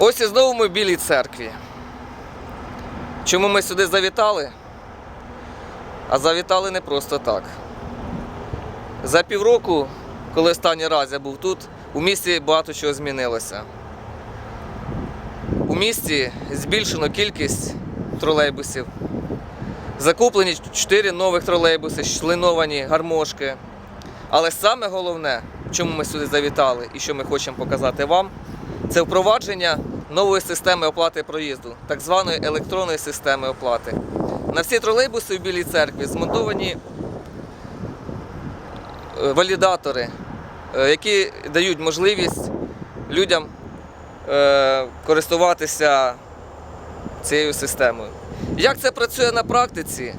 Ось і знову ми в Білій церкві. Чому ми сюди завітали? А завітали не просто так. За півроку, коли останній раз я був тут, у місті багато чого змінилося. У місті збільшено кількість тролейбусів. Закуплені 4 нових тролейбуси, шлиновані гармошки. Але саме головне, чому ми сюди завітали і що ми хочемо показати вам, це впровадження нової системи оплати проїзду, так званої електронної системи оплати. На всі тролейбуси в Білій церкві змонтовані е, валідатори, е, які дають можливість людям е, користуватися цією системою. Як це працює на практиці,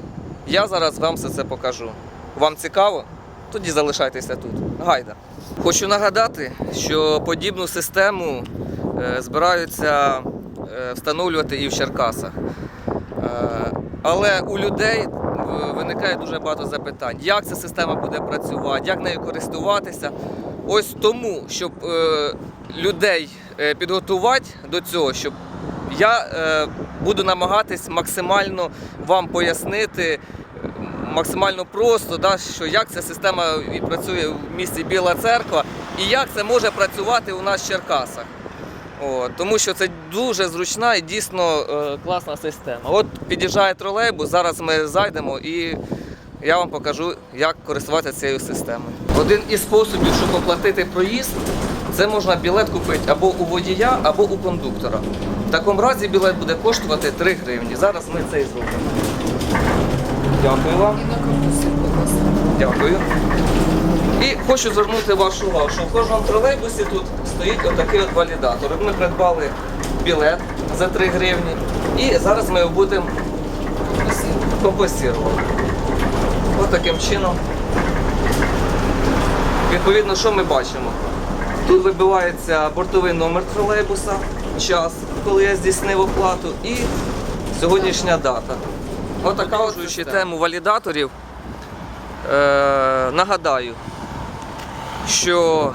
я зараз вам все це покажу. Вам цікаво? Тоді залишайтеся тут. Гайда. Хочу нагадати, що подібну систему е, збираються е, встановлювати і в Черкасах. Е, Але у людей виникає дуже багато запитань, як ця система буде працювати, як нею користуватися. Ось тому, щоб людей підготувати до цього, щоб я буду намагатись максимально вам пояснити, максимально просто, да, що як ця система працює в місті Біла Церква і як це може працювати у нас в Черкасах. О, тому що це дуже зручна і дійсно е, класна система. От під'їжджає тролейбус, зараз ми зайдемо і я вам покажу, як користуватися цією системою. Один із способів, щоб оплатити проїзд, це можна білет купити або у водія, або у кондуктора. В такому разі білет буде коштувати 3 гривні. Зараз ми це і зробимо. Дякую вам. Дякую. І хочу звернути вашу увагу, що в кожному тролейбусі тут стоїть отакий от валідатор. Ми придбали білет за 3 гривні і зараз ми його будемо компостувати. Ось таким чином. Відповідно, що ми бачимо? Тут вибивається бортовий номер тролейбуса, час, коли я здійснив оплату, і сьогоднішня дата. Отака от тему валідаторів. Е, нагадаю, що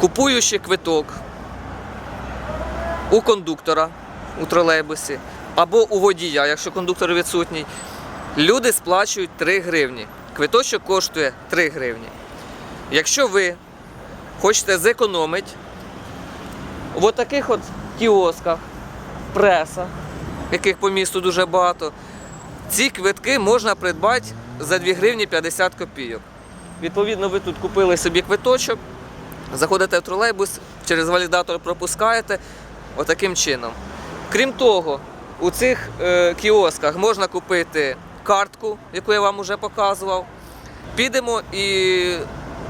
купуючи квиток у кондуктора у тролейбусі або у водія, якщо кондуктор відсутній, люди сплачують 3 гривні. Квиточок коштує 3 гривні. Якщо ви хочете зекономити в таких от кіосках, преса, яких по місту дуже багато, ці квитки можна придбати за 2 гривні 50 копійок. Відповідно, ви тут купили собі квиточок, заходите в тролейбус, через валідатор пропускаєте отаким чином. Крім того, у цих е, кіосках можна купити картку, яку я вам вже показував. Підемо і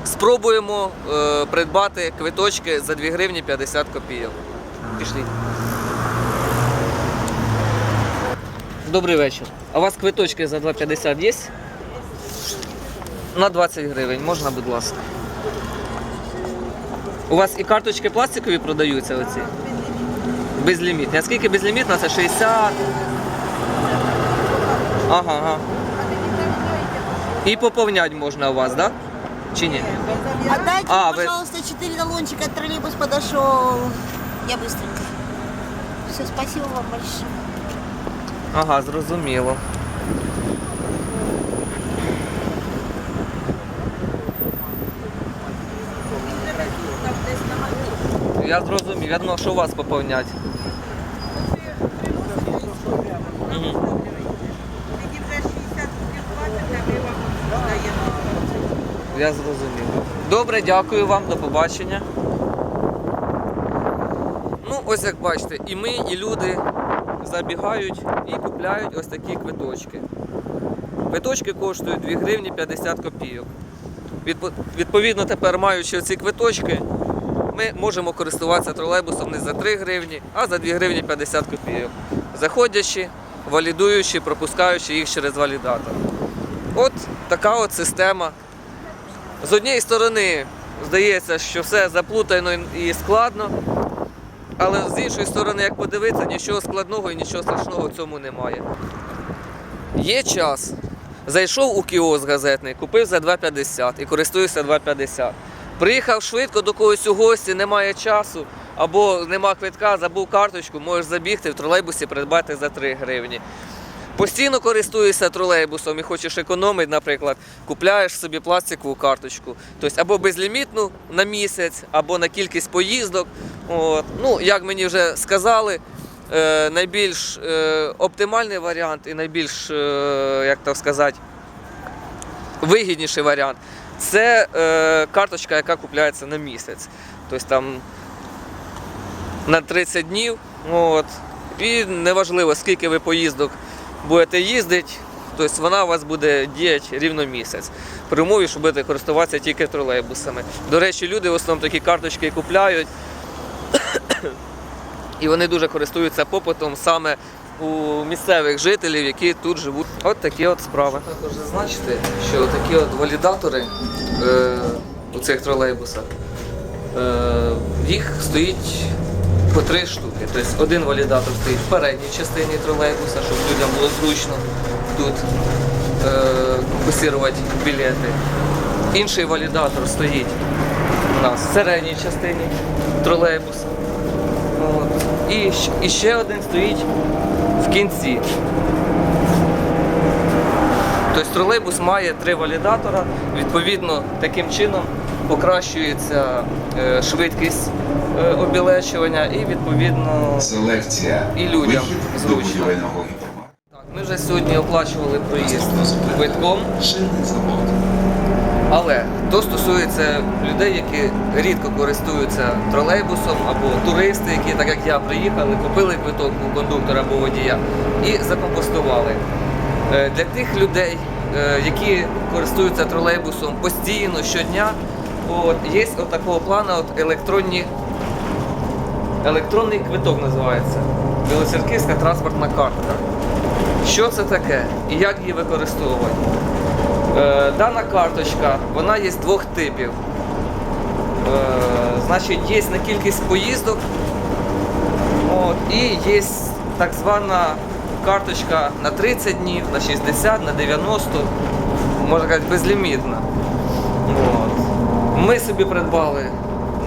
спробуємо е, придбати квиточки за 2 гривні 50 копійок. Пішліть. Добрий вечір. А у вас квиточки за 2,50 є? На 20 гривень, можна, будь ласка. У вас і карточки пластикові продаються оці? Безлімітні. А скільки безлімітна? Це 60. Ага, ага. І поповнять можна у вас, так? Да? Чи ні? Отдайте, А, вы- пожалуйста, четыре талончика, троллейбус подошел. Я быстренько. Все, спасибо вам большое. Ага, зрозуміло. Я зрозумів, я думав, що у вас поповнять. Мгм. Я зрозумів. Добре, дякую вам, до побачення. Ну, ось як бачите, і ми, і люди забігають і купляють ось такі квиточки. Квиточки коштують 2 гривні 50 копійок. Відповідно, тепер маючи ці квиточки, ми можемо користуватися тролейбусом не за 3 гривні, а за 2 гривні 50 копійок. Заходячи, валідуючи, пропускаючи їх через валідатор. От така от система. З однієї сторони, здається, що все заплутано і складно, але з іншої сторони, як подивитися, нічого складного і нічого страшного в цьому немає. Є час. Зайшов у кіоск газетний, купив за 2,50 і користуюся 2,50. Приїхав швидко до когось у гості, немає часу, або нема квитка, забув карточку, можеш забігти в тролейбусі, придбати за 3 гривні. Постійно користуєшся тролейбусом і хочеш економити, наприклад, купляєш собі пластикову карточку. Тобто або безлімітну на місяць, або на кількість поїздок. От. Ну, як мені вже сказали, е, найбільш е, оптимальний варіант і найбільш, е, як так сказати, вигідніший варіант це е, карточка, яка купляється на місяць. Тобто там на 30 днів. От. І неважливо, скільки ви поїздок будете їздити, тобто вона у вас буде діяти рівно місяць. При умові, що будете користуватися тільки тролейбусами. До речі, люди в основному такі карточки купляють, і вони дуже користуються попитом саме у місцевих жителів, які тут живуть. От такі от справи. Також зазначити, що такі от валідатори е, у цих тролейбусах, е, їх стоїть по три штуки. Тобто один валідатор стоїть в передній частині тролейбуса, щоб людям було зручно тут е, касірувати білети. Інший валідатор стоїть у нас в середній частині тролейбуса. От. І, і ще один стоїть в кінці. Тобто тролейбус має три валідатора, відповідно, таким чином покращується е, швидкість е, обілечування і відповідно. Селекція. І людям зручно. Так, ми вже сьогодні оплачували проїзд квитком, але то стосується людей, які рідко користуються тролейбусом або туристи, які, так як я, приїхали, купили квиток у кондуктора або водія і закомпостували. Е, Для тих людей, які користуються тролейбусом постійно щодня, от, є от такого плану от електронні, електронний квиток називається. Білоцерківська транспортна картка. Що це таке і як її використовувати? Е, дана карточка, вона є двох типів. Е, значить, є на кількість поїздок, от, і є так звана карточка на 30 днів, на 60, на 90, можна сказати, безлімітна. Ми собі придбали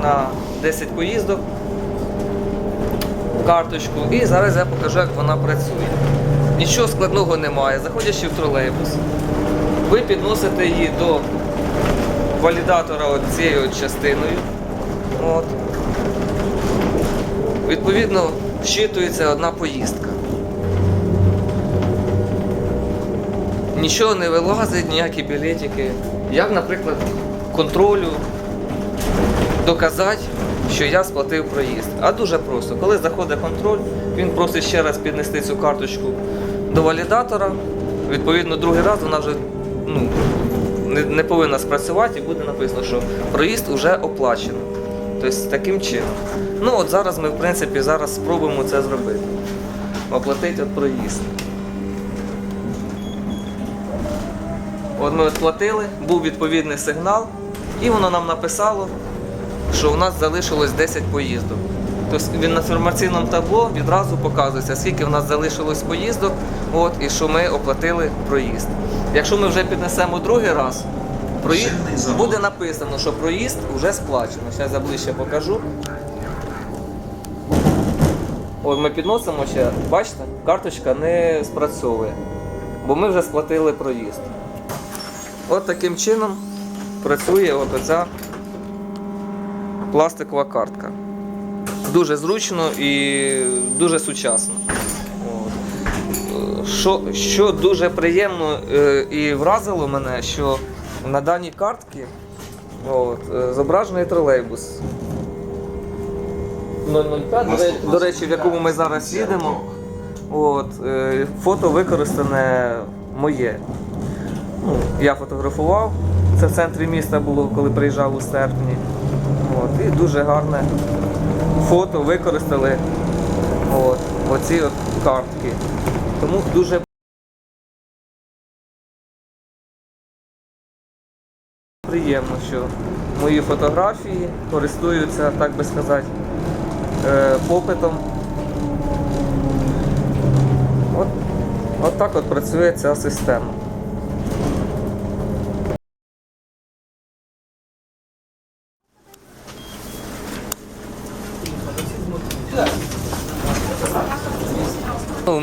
на 10 поїздок карточку і зараз я покажу, як вона працює. Нічого складного немає. Заходячи в тролейбус, ви підносите її до валідатора цією частиною. От. Відповідно, вщитується одна поїздка. Нічого не вилазить, ніякі білетики. Як, наприклад, контролю доказати, що я сплатив проїзд. А дуже просто. Коли заходить контроль, він просить ще раз піднести цю карточку до валідатора. Відповідно, другий раз вона вже ну, не, не повинна спрацювати і буде написано, що проїзд вже оплачено. Тобто таким чином. Ну от зараз ми, в принципі, зараз спробуємо це зробити. Оплатити от проїзд. От ми оплатили, був відповідний сигнал, і воно нам написало, що у нас залишилось 10 поїздок. Тобто він на інформаційному табло відразу показується, скільки в нас залишилось поїздок, от, і що ми оплатили проїзд. Якщо ми вже піднесемо другий раз, проїзд буде написано, що проїзд вже сплачено. Зараз я ближче покажу. От ми підносимо ще, бачите, карточка не спрацьовує, бо ми вже сплатили проїзд. От таким чином працює оця пластикова картка. Дуже зручно і дуже сучасно. Що, що дуже приємно е, і вразило мене, що на даній картці е, зображений тролейбус 005, до ре- до речі, в якому ми зараз їдемо. От, е, фото використане моє. Ну, я фотографував. Це в центрі міста було, коли приїжджав у серпні. От, і дуже гарне фото використали от, оці от картки. Тому дуже приємно, що мої фотографії користуються, так би сказати, е, попитом. От, от так от працює ця система.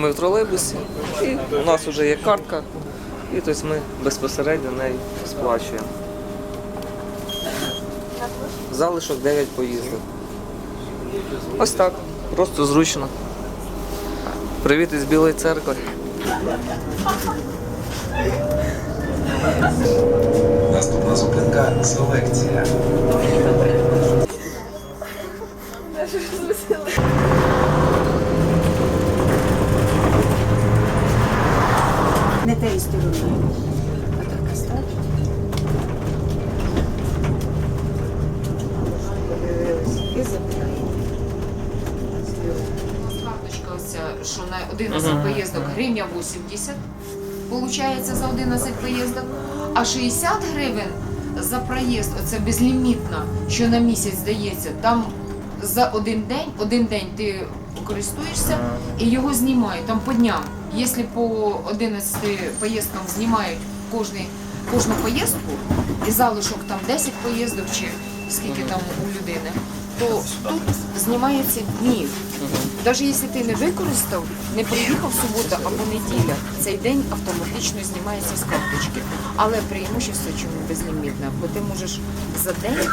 Ми в тролейбусі, і у нас вже є картка, і тобто ми безпосередньо нею сплачуємо. Залишок 9 поїздок. Ось так, просто зручно. Привіт із Білої церкви. Наступна зупинка селекція. Тієї сторони. А так оставить. Подивилась і забирає. Карточка оця, що на 11 поїздок гривня 80, получається за 11 поїздок, а 60 гривень за проїзд, оце безлімітна, що на місяць дається, там за один день, один день ти користуєшся і його знімають там по дням. Якщо по 11 поїздкам знімають кожний, кожну поїздку, і залишок там 10 поїздок чи скільки там у людини, то тут знімаються дні. Навіть якщо ти не використав, не приїхав субота або неділя, цей день автоматично знімається з карточки. Але преимущество чому безлімітне, бо ти можеш за день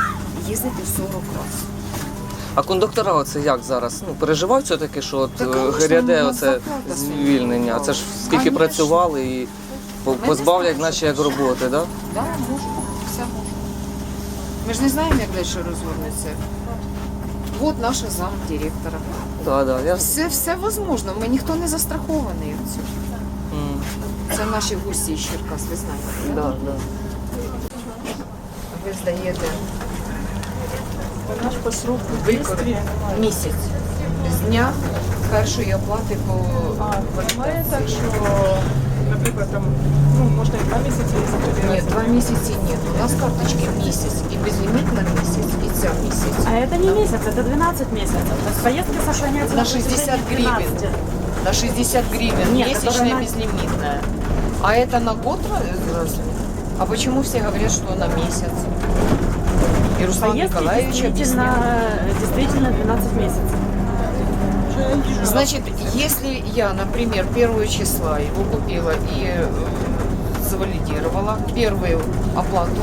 їздити 40 разів. А кондуктора оце як зараз? Ну, переживають все-таки, що от Та, е, конечно, гряде у оце звільнення. Це ж скільки Конечно. працювали і по- Ми не позбавлять знаємо, наче як роботи, так? Да? Да, може, все може. Ми ж не знаємо, як далі розгорнеться. От наша зам директора. Да, да. Я... Все, все возможно. Ми ніхто не застрахований від цього. М, Це наші гості з Черкас, ви знаєте. Да, да. Ви здаєте Наш по сроку викор місяць з дня першої оплати по А, буває так, що, наприклад, там, ну, можна і два місяці їздити. Ні, два місяці ні. У нас карточки місяць і безліміт на місяць, і ця місяць. А это не месяц, это 12 месяцев. То есть поездки сохраняются На протяжении 60 гривен. 12. На 60 гривен Нет, месячная которая на- безлимитная. А это на год разве? А почему все говорят, что на месяц? И Руслан Поездки Николаевич действительно, действительно 12 месяцев. Значит, если я, например, первого числа его купила и э, завалидировала первую оплату,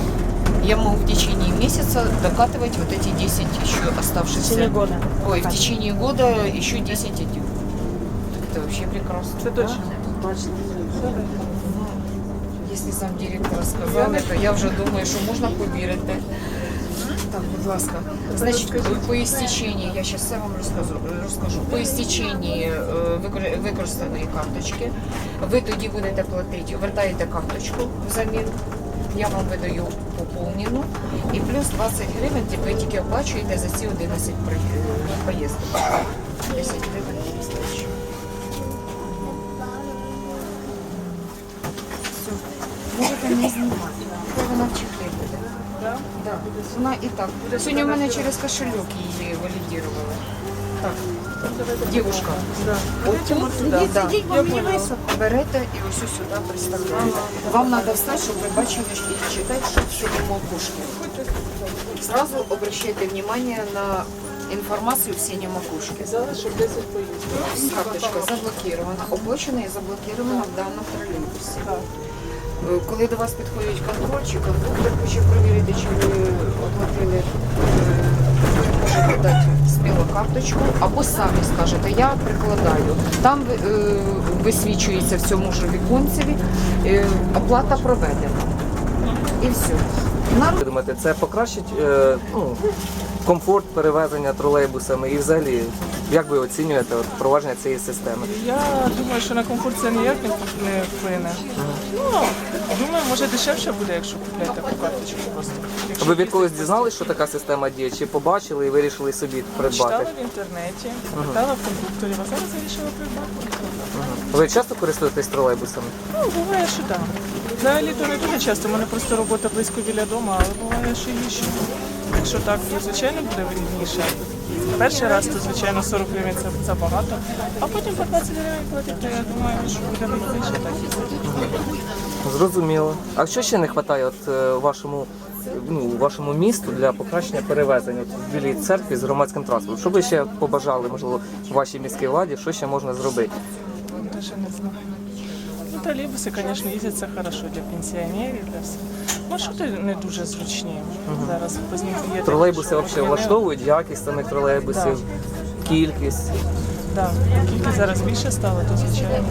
я могу в течение месяца докатывать вот эти 10 еще В оставшихся. течение года. Ой, в течение года еще 10 идет. Это вообще прекрасно. Это точно. Точно. Ну, Якщо сам директор сказав, то я вже думаю, що можна повірити. Так, будь ласка. Значить, по істеченні, я зараз все вам розкажу, розкажу. По істеченні е, використаної карточки, ви тоді будете платити, вертаєте карточку взамін, я вам видаю поповнену, і плюс 20 гривень ви тільки оплачуєте за ці 11 при- е, поїздок. 10 гривень вистачить. Можете не знімати. Да? Да. Вона і так. Сьогодні у мене через кошельок її валідірували. Так, дівушка. Да. Отут, сюди. да. Сидіть, бо мені високо. Берете і ось сюди представляєте. Вам треба встати, щоб ви бачили і читати, що в синьому окушці. Сразу обращайте внимание на інформацію в синьому окушці. Залишок 10 поїздок. Карточка заблокирована, оплачена і заблокирована в даному тролейбусі. Так. Е, Коли до вас підходять контрольчик, кондуктор хоче перевірити, чи ви оплатили, е, ви можете дати карточку, або самі скажете, я прикладаю. Там е, висвічується в цьому ж віконцеві е, оплата проведена. І все. Ви думаєте, це покращить е, ну, комфорт перевезення тролейбусами і взагалі, як ви оцінюєте от, впровадження цієї системи? Я думаю, що на комфорт це ніяк не не вплине. Ну, думаю, може дешевше буде, якщо купляти таку карточку просто. Якщо Ви від когось дізналися, що така система діє, чи побачили і вирішили собі придбати? Читала в інтернеті, питала в кондукторів, а зараз вирішила придбати. Ви часто користуєтесь тролейбусами? Ну, буває, що так. Взагалі то не дуже часто, у мене просто робота близько біля дому, але буває, що і що. Якщо так, то звичайно буде вигідніше. Перший раз, то звичайно 40 гривень це забагато, а потім по 20 гривень платити, то я думаю, що буде вигідніше так. Зрозуміло. А що ще не вистачає от, е, вашому, ну, вашому місту для покращення перевезення от, в Білій церкві з громадським транспортом? Що ви ще побажали, можливо, вашій міській владі, що ще можна зробити? Даже не знаю. Ну, тролейбуси, звісно, їздять це хорошо для пенсіонерів, для всіх. Маршрути не дуже зручні. Зараз є. Тролейбуси взагалі влаштовують якість самих тролейбусів, кількість. Так, кількість зараз більше стало, то звичайно.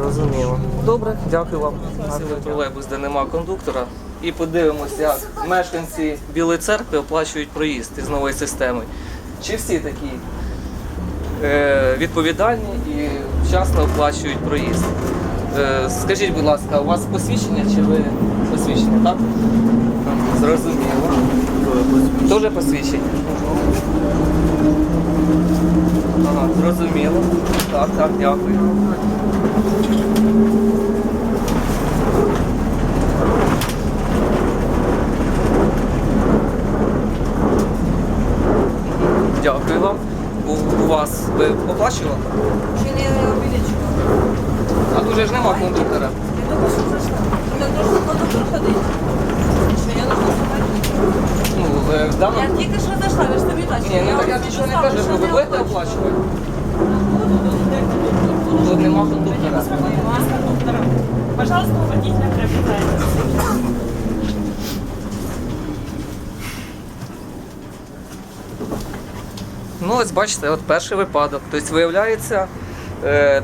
Розуміло. Добре, дякую вам. Сіли тролейбус, де нема кондуктора. І подивимося, як мешканці Білої церкви оплачують проїзд із новою системою. Чи всі такі е, відповідальні і вчасно оплачують проїзд? Е, скажіть, будь ласка, у вас посвідчення чи ви посвідчення, так? Зрозуміло. Дуже посвідчення. Ага, зрозуміло. Так, так, дякую. Дякую вам. У, у вас ви оплачували? Чи не обідечко? А тут же ж нема кондуктора. Я только що кондуктор ходить. Що я должна? Ну, ви давно. Я тільки що зайшла, ви ж самі бачите. Ні, ну так я нічого не кажу, що ви будете оплачувати. Тут нема кондуктора. Пожалуйста, у водителя приобретайте. Ну, ось бачите, от перший випадок. Тобто, виявляється, е,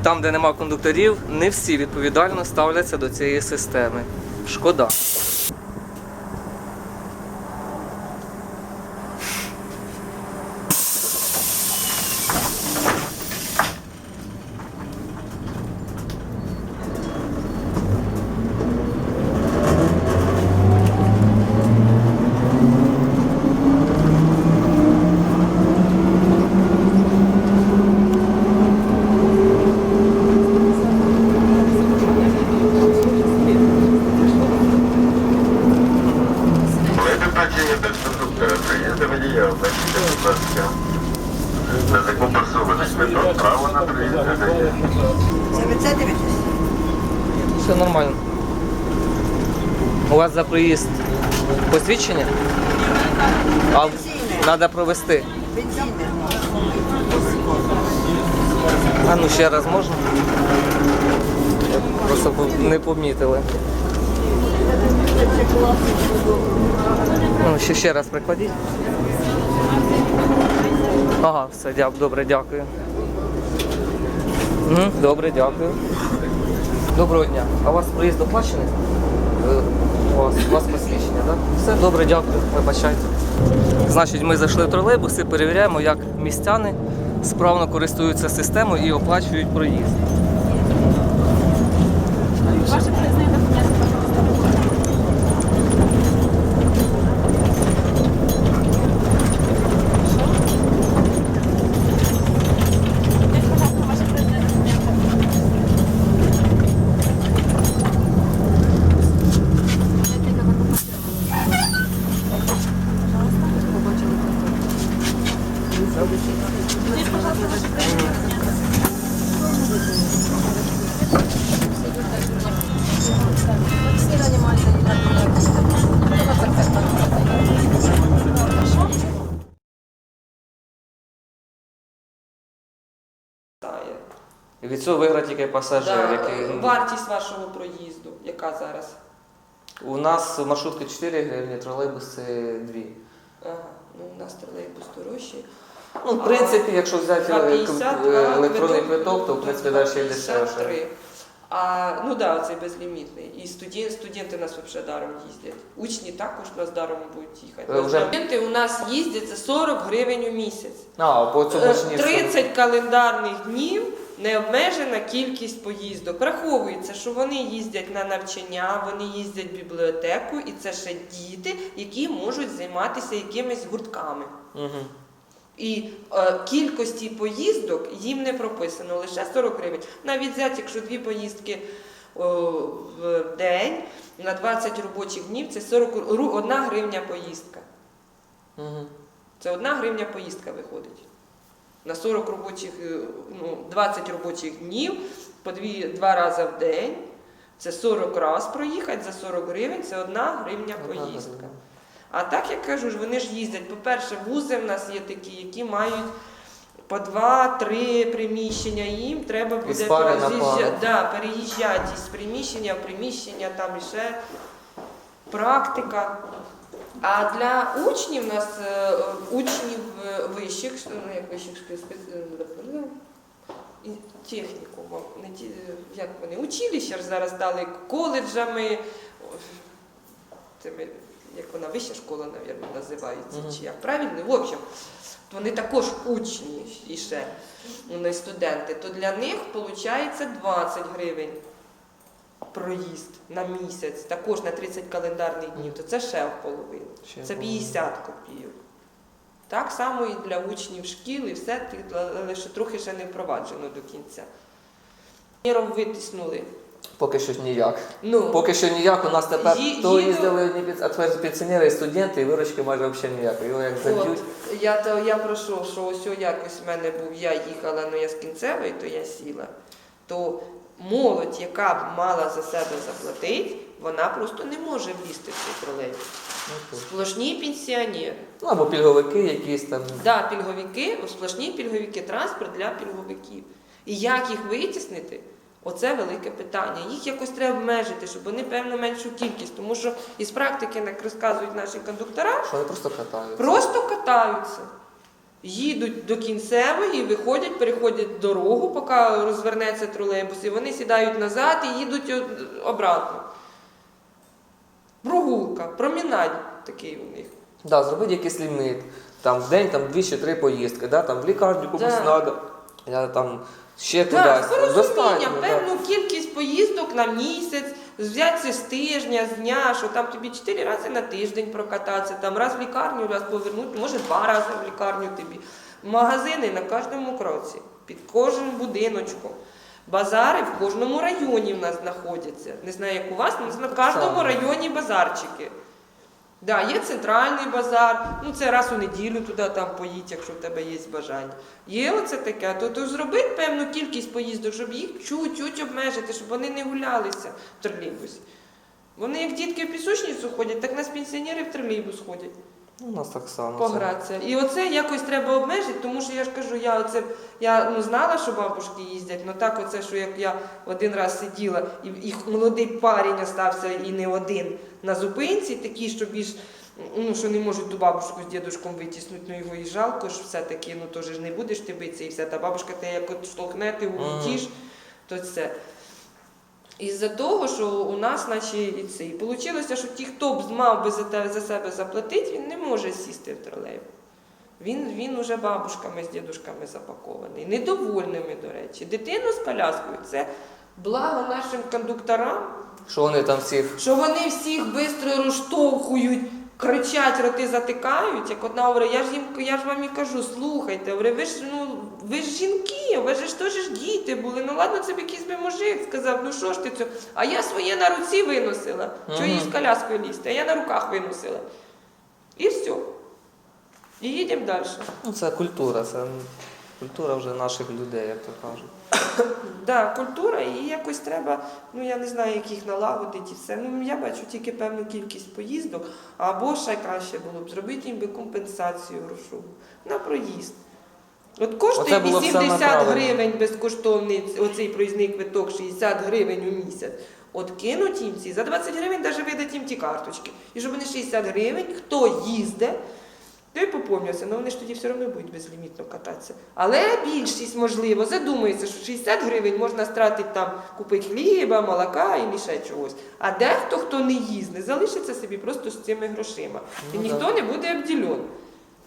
там, де нема кондукторів, не всі відповідально ставляться до цієї системи. Шкода. Це значення без кондуктора приїзду водія обмежити, будь ласка. На закомпенсований квиток право на приїзд водія. Це ви це дивитесь? Все нормально. У вас за проїзд посвідчення? А треба провести. А ну ще раз можна? Просто не помітили. Ну, ще, ще раз прикладіть. Ага, все, дя- добре, дякую. Добре, дякую. Доброго дня. А у вас проїзд оплачений? У вас, у вас посвідчення, так? Все, добре, дякую, вибачайте. Значить, ми зайшли в тролейбуси, перевіряємо, як містяни справно користуються системою і оплачують проїзд. Цього виграє тільки пасажир, Да, який ну, Вартість вашого проїзду, яка зараз? у нас маршрутка 4 гривні, тролейбуси 2. Ага, ну у нас тролейбус дорожчий. Ну, в принципі, якщо взяти е, 2,50, е, а електронний квиток- то в принципі далі ще й 53. дешевше. А, ну так, да, цей безлімітний. І студент, студенти у нас взагалі даром їздять. Учні також у нас даром будуть їхати. Ви вже- Студенти у нас їздять за 40 гривень у місяць. А, по цьому Е, ж ні. 30 календарних днів необмежена кількість поїздок. Враховується, що вони їздять на навчання, вони їздять в бібліотеку, і це ще діти, які можуть займатися якимись гуртками. Угу. І е, кількості поїздок їм не прописано лише 40 гривень. Навіть взяти, якщо дві поїздки о, в день на 20 робочих днів, це 40, ру- одна гривня поїздка. Угу. Це одна гривня поїздка виходить. На 40 робочих, е, ну, 20 робочих днів, по дві, два рази в день. Це 40 разів проїхати за 40 гривень, це одна гривня поїздка. А так, як кажу, ж, вони ж їздять. По-перше, вузи в нас є такі, які мають по два-три приміщення, їм треба буде пару. да, переїжджати із приміщення в приміщення, там іще практика. А для учнів у нас е, учнів е, вищих, ну як вищих е, ну, технікумом, не ті, як вони, училища ж зараз дали коледжами, тими, як вона вища школа, мабуть, називається, Мгм. чи як правильно, в общем, вони також учні і ще, вони студенти, то для них виходить 20 гривень проїзд на місяць, також на 30 календарних днів, то це ще в половину. Ще Це 50 копійок. Так само і для учнів шкіл, і все, але трохи ще не впроваджено до кінця. Міром витиснули. Поки що ніяк. Ну, Поки що ніяк, у нас тепер Ї- то їду- їздили одні під, а тепер пенсіонери і студенти, і виручки майже взагалі ніякої. Його як заб'ють. я, то, я прошу, що ось якось в мене був, я їхала, ну я з кінцевої, то я сіла. То молодь, яка б мала за себе заплатити, вона просто не може влізти в цей тролейбус. Ну. Сплошні пенсіонери. Ну або пільговики якісь там. Да, пільговики, сплошні пільговики, транспорт для пільговиків. І як їх витіснити? Оце велике питання. Їх якось треба обмежити, щоб вони певно меншу кількість, тому що із практики, як розказують наші кондуктора, Що вони просто катаються. просто катаються. Їдуть до кінцевої, виходять, переходять дорогу, поки розвернеться тролейбус, і вони сідають назад і їдуть обратно. Прогулка, промінад такий у них. Да, зробити якийсь ліміт. Там в день там дві чи три поїздки, да? там в лікарню комусь Да. треба, я там ще з кудись. порозумінням, да. певну кількість поїздок на місяць, взятися з тижня, з дня, що там тобі чотири рази на тиждень прокататися, там раз в лікарню, раз повернути, може два рази в лікарню тобі. Магазини на кожному кроці, під кожним будиночком. Базари в кожному районі в нас знаходяться. Не знаю, як у вас, але на кожному районі базарчики. Да, є центральний базар, ну це раз у неділю туди там поїдь, якщо в тебе є бажання. Є оце таке, то, то зроби певну кількість поїздок, щоб їх чуть-чуть обмежити, щоб вони не гулялися в тролейбусі. Вони як дітки в пісочницю ходять, так нас пенсіонери в тролейбус ходять у нас так само. погратися. І оце якось треба обмежити, тому що я ж кажу, я оце я ну знала, що бабушки їздять, але так оце, що як я один раз сиділа, і, і молодий парень остався і не один на зупинці, такий, що більш. Ну, що не можуть ту бабушку з дідушком витіснути, ну його і жалко ж все-таки, ну теж ж не будеш ти битися і все. Та бабушка те як от штовхне, ти улетиш, то це. Із-за того, що у нас, наче і це. І вийшло, що ті, хто б мав би за, те, за себе заплатити, він не може сісти в тролейбус. Він, він уже бабушками з дідушками запакований, недовольними, до речі. Дитину з коляскою це благо нашим кондукторам, Що вони там всіх. що вони всіх швидко розштовхують, кричать, роти затикають. Як одна говорить, я ж їм я ж вам і кажу, слухайте, говорю, ви ж ну ви ж жінки, ви ж теж ж діти були. Ну ладно, це б якийсь би мужик сказав, ну що ж ти це? А я своє на руці виносила. Що їй з коляскою лізти, а я на руках виносила. І все. І їдемо далі. Ну, це культура, це культура вже наших людей, як то кажуть. Да, культура, і якось треба, ну я не знаю, як їх налагодити і все. Ну я бачу тільки певну кількість поїздок, або ще краще було б зробити їм би компенсацію грошову на проїзд. От коштує Оце було б 80 правильно. гривень безкоштовний оцей проїзний квиток, 60 гривень у місяць. От кинуть їм ці, за 20 гривень навіть видать їм ті карточки. І щоб вони 60 гривень, хто їздить, той поповнюється, але вони ж тоді все одно будуть безлімітно кататися. Але більшість, можливо, задумується, що 60 гривень можна стратити там, купити хліба, молока і ще чогось. А дехто, хто не їздить, залишиться собі просто з цими грошима. І Ну, ніхто не буде обділений.